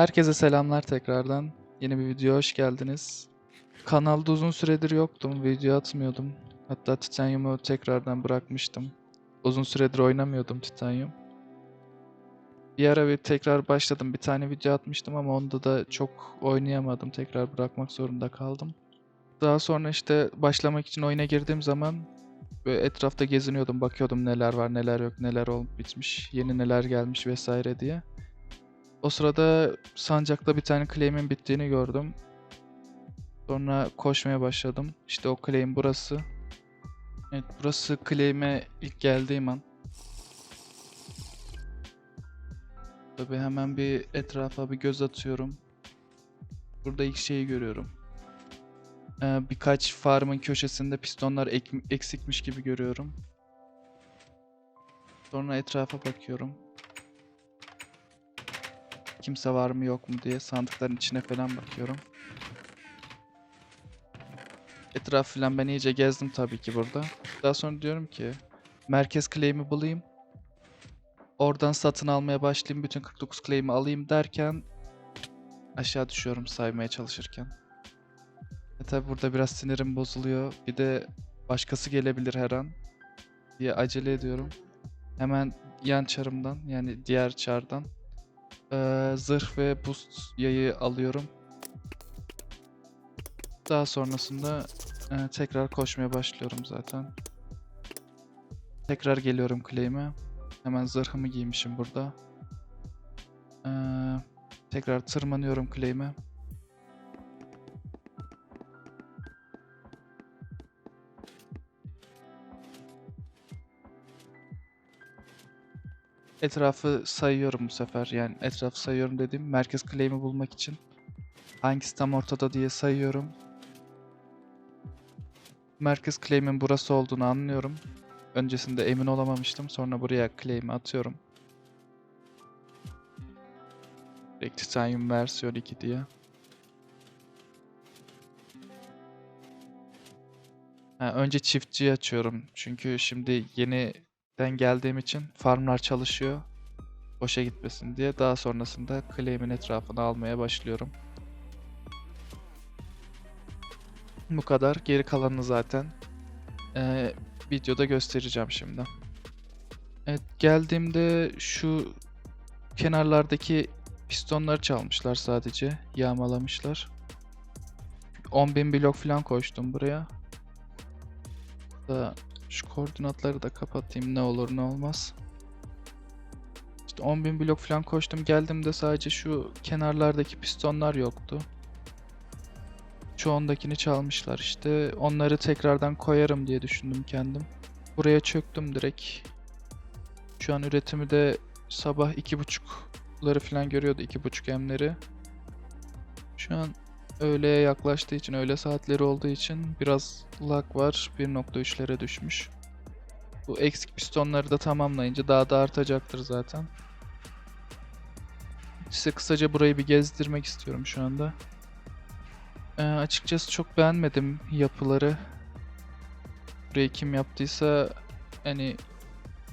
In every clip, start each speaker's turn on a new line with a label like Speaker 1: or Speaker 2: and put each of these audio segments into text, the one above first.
Speaker 1: Herkese selamlar tekrardan. Yeni bir video hoş geldiniz. Kanalda uzun süredir yoktum, video atmıyordum. Hatta Titanium'u tekrardan bırakmıştım. Uzun süredir oynamıyordum Titanium. Bir ara bir tekrar başladım. Bir tane video atmıştım ama onda da çok oynayamadım. Tekrar bırakmak zorunda kaldım. Daha sonra işte başlamak için oyuna girdiğim zaman böyle etrafta geziniyordum, bakıyordum neler var, neler yok, neler olup bitmiş, yeni neler gelmiş vesaire diye. O sırada sancakta bir tane claim'in bittiğini gördüm. Sonra koşmaya başladım. İşte o claim burası. Evet burası claim'e ilk geldiğim an. Tabi hemen bir etrafa bir göz atıyorum. Burada ilk şeyi görüyorum. Ee, birkaç farmın köşesinde pistonlar ek- eksikmiş gibi görüyorum. Sonra etrafa bakıyorum. Kimse var mı yok mu diye sandıkların içine falan bakıyorum. Etraf falan ben iyice gezdim tabii ki burada. Daha sonra diyorum ki merkez claim'i bulayım. Oradan satın almaya başlayayım. Bütün 49 claim'i alayım derken aşağı düşüyorum saymaya çalışırken. E tabi burada biraz sinirim bozuluyor. Bir de başkası gelebilir her an diye acele ediyorum. Hemen yan çarımdan yani diğer çardan eee, zırh ve boost yayı alıyorum. Daha sonrasında eee, tekrar koşmaya başlıyorum zaten. Tekrar geliyorum claim'e. Hemen zırhımı giymişim burada. Eee, tekrar tırmanıyorum claim'e. Etrafı sayıyorum bu sefer. Yani etrafı sayıyorum dediğim merkez claim'i bulmak için. Hangisi tam ortada diye sayıyorum. Merkez claim'in burası olduğunu anlıyorum. Öncesinde emin olamamıştım. Sonra buraya claim'i atıyorum. Titanium versiyon 2 diye. Ha, önce çiftçiyi açıyorum. Çünkü şimdi yeniden geldiğim için farmlar çalışıyor. Boşa gitmesin diye. Daha sonrasında claim'in etrafını almaya başlıyorum. Bu kadar. Geri kalanını zaten eee, videoda göstereceğim şimdi. Evet, geldiğimde şu kenarlardaki pistonları çalmışlar sadece. Yağmalamışlar. 10.000 blok falan koştum buraya. Da şu koordinatları da kapatayım ne olur ne olmaz. İşte 10.000 blok falan koştum. Geldiğimde sadece şu kenarlardaki pistonlar yoktu. Çoğundakini çalmışlar işte. Onları tekrardan koyarım diye düşündüm kendim. Buraya çöktüm direkt. Şu an üretimi de sabah 2.30'ları falan görüyordu 2.5 emleri. Şu an öğleye yaklaştığı için, öğle saatleri olduğu için biraz lag var. 1.3'lere düşmüş. Bu eksik pistonları da tamamlayınca daha da artacaktır zaten. Size kısaca burayı bir gezdirmek istiyorum şu anda. Ee, açıkçası çok beğenmedim yapıları. Burayı kim yaptıysa hani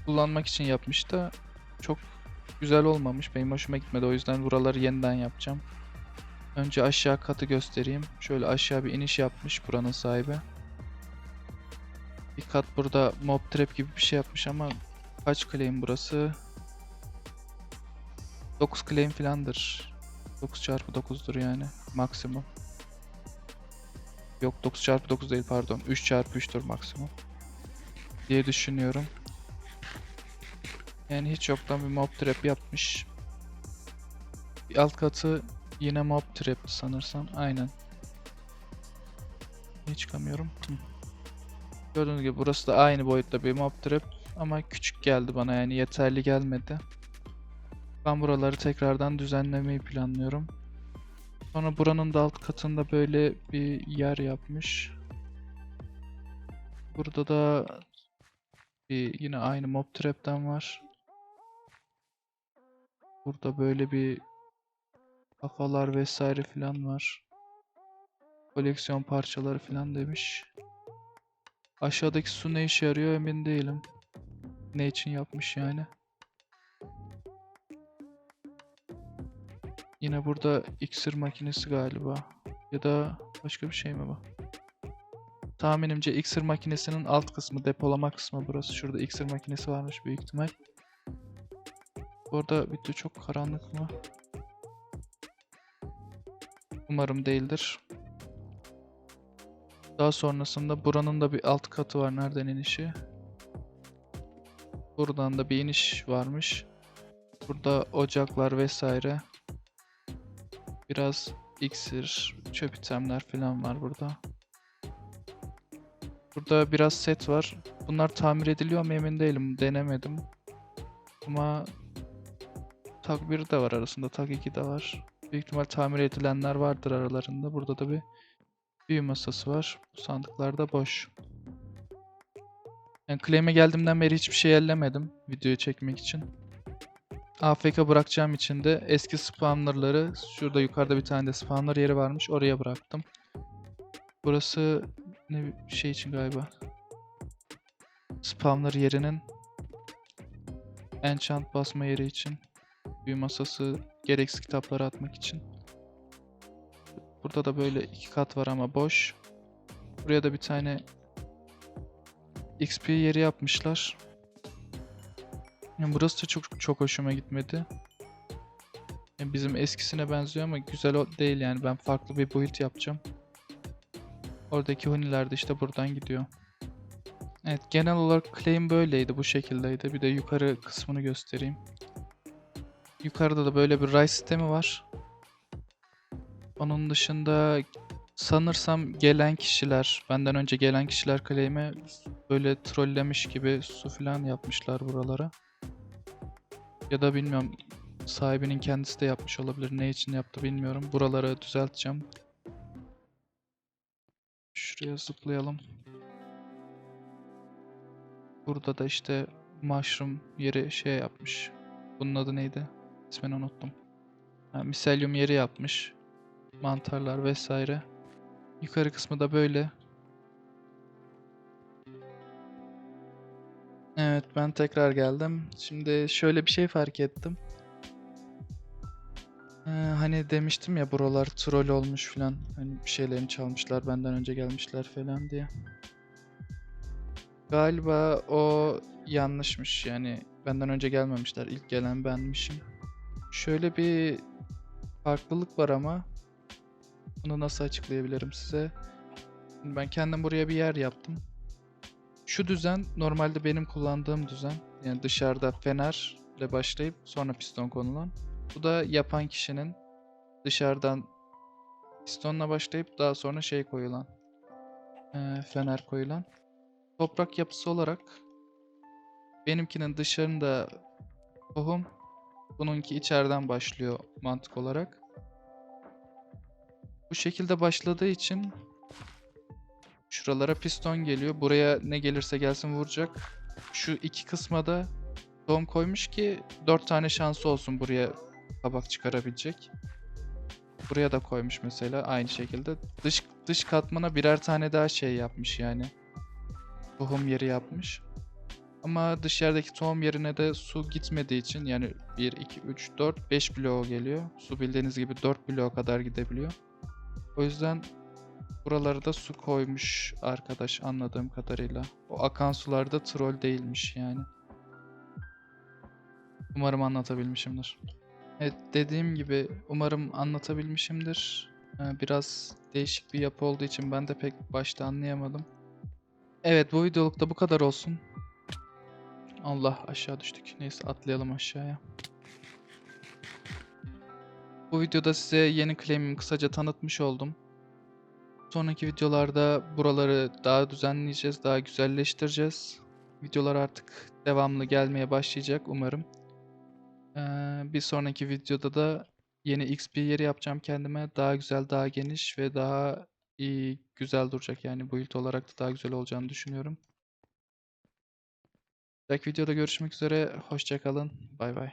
Speaker 1: kullanmak için yapmış da çok güzel olmamış. Benim hoşuma gitmedi. O yüzden buraları yeniden yapacağım. Önce aşağı katı göstereyim. Şöyle aşağı bir iniş yapmış buranın sahibi. Bir kat burada mob trap gibi bir şey yapmış ama kaç claim burası? 9 claim filandır. 9 çarpı 9'dur yani maksimum. Yok 9 çarpı 9 değil pardon. 3 çarpı 3'tür maksimum. Diye düşünüyorum. Yani hiç yoktan bir mob trap yapmış. Bir alt katı yine mob trap sanırsam. Aynen. Niye çıkamıyorum? Hı. Gördüğünüz gibi burası da aynı boyutta bir mob trap ama küçük geldi bana yani yeterli gelmedi. Ben buraları tekrardan düzenlemeyi planlıyorum. Sonra buranın da alt katında böyle bir yer yapmış. Burada da bir yine aynı mob trap'ten var. Burada böyle bir kafalar vesaire filan var. Koleksiyon parçaları filan demiş. Aşağıdaki su ne işe yarıyor emin değilim. Ne için yapmış yani. Yine burada iksir makinesi galiba. Ya da başka bir şey mi bu? Tahminimce iksir makinesinin alt kısmı, depolama kısmı burası. Şurada iksir makinesi varmış büyük ihtimal. Orada video çok karanlık mı? Umarım değildir. Daha sonrasında buranın da bir alt katı var. Nereden inişi? Buradan da bir iniş varmış. Burada ocaklar vesaire. Biraz iksir, çöp itemler falan var burada. Burada biraz set var. Bunlar tamir ediliyor mu emin değilim. Denemedim. Ama Tag 1 de var arasında. Tag 2 de var. Büyük ihtimal tamir edilenler vardır aralarında. Burada da bir büyü masası var. Bu sandıklar da boş. Yani claim'e geldiğimden beri hiçbir şey ellemedim videoyu çekmek için. AFK bırakacağım için de eski spawnerları şurada yukarıda bir tane de spawner yeri varmış oraya bıraktım. Burası ne bir şey için galiba. Spawner yerinin enchant basma yeri için. Büyü masası gereksiz kitapları atmak için. Burada da böyle iki kat var ama boş. Buraya da bir tane XP yeri yapmışlar. Yani burası da çok çok hoşuma gitmedi. Yani bizim eskisine benziyor ama güzel o değil yani. Ben farklı bir build yapacağım. Oradaki huniler de işte buradan gidiyor. Evet genel olarak claim böyleydi bu şekildeydi. Bir de yukarı kısmını göstereyim. Yukarıda da böyle bir ray sistemi var. Onun dışında sanırsam gelen kişiler, benden önce gelen kişiler claim'e böyle trollemiş gibi su falan yapmışlar buralara. Ya da bilmiyorum sahibinin kendisi de yapmış olabilir. Ne için yaptı bilmiyorum. Buraları düzelteceğim. Şuraya zıplayalım. Burada da işte mushroom yeri şey yapmış. Bunun adı neydi? İsmini unuttum. Ha, miselyum yeri yapmış. Mantarlar vesaire. Yukarı kısmı da böyle. Evet ben tekrar geldim. Şimdi şöyle bir şey fark ettim. Ee, hani demiştim ya buralar troll olmuş falan. Hani bir şeylerini çalmışlar benden önce gelmişler falan diye. Galiba o yanlışmış yani benden önce gelmemişler. İlk gelen benmişim. Şöyle bir farklılık var ama bunu nasıl açıklayabilirim size? Ben kendim buraya bir yer yaptım. Şu düzen normalde benim kullandığım düzen. Yani dışarıda fenerle başlayıp sonra piston konulan. Bu da yapan kişinin dışarıdan pistonla başlayıp daha sonra şey koyulan. eee, fener koyulan. Toprak yapısı olarak benimkinin dışarında tohum, bununki içeriden başlıyor mantık olarak. Bu şekilde başladığı için şuralara piston geliyor. Buraya ne gelirse gelsin vuracak. Şu iki kısma da tohum koymuş ki 4 tane şansı olsun buraya kabak çıkarabilecek. Buraya da koymuş mesela aynı şekilde. Dış dış katmana birer tane daha şey yapmış yani. Tohum yeri yapmış. Ama dışarıdaki tohum yerine de su gitmediği için yani 1, 2, 3, 4, 5 bloğa geliyor. Su bildiğiniz gibi 4 bloğa kadar gidebiliyor. O yüzden buralara da su koymuş arkadaş anladığım kadarıyla. O akan sularda troll değilmiş yani. Umarım anlatabilmişimdir. Evet dediğim gibi umarım anlatabilmişimdir. Ee, Biraz değişik bir yapı olduğu için ben de pek başta anlayamadım. Evet bu videoluk da bu kadar olsun. Allah aşağı düştük. Neyse atlayalım aşağıya. Bu videoda size yeni claim'imi kısaca tanıtmış oldum. Sonraki videolarda buraları daha düzenleyeceğiz, daha güzelleştireceğiz. Videolar artık devamlı gelmeye başlayacak umarım. Ee, bir sonraki videoda da yeni XP yeri yapacağım kendime. Daha güzel, daha geniş ve daha iyi, güzel duracak yani build olarak da daha güzel olacağını düşünüyorum. Belki videoda görüşmek üzere. Hoşça kalın. Bay bay.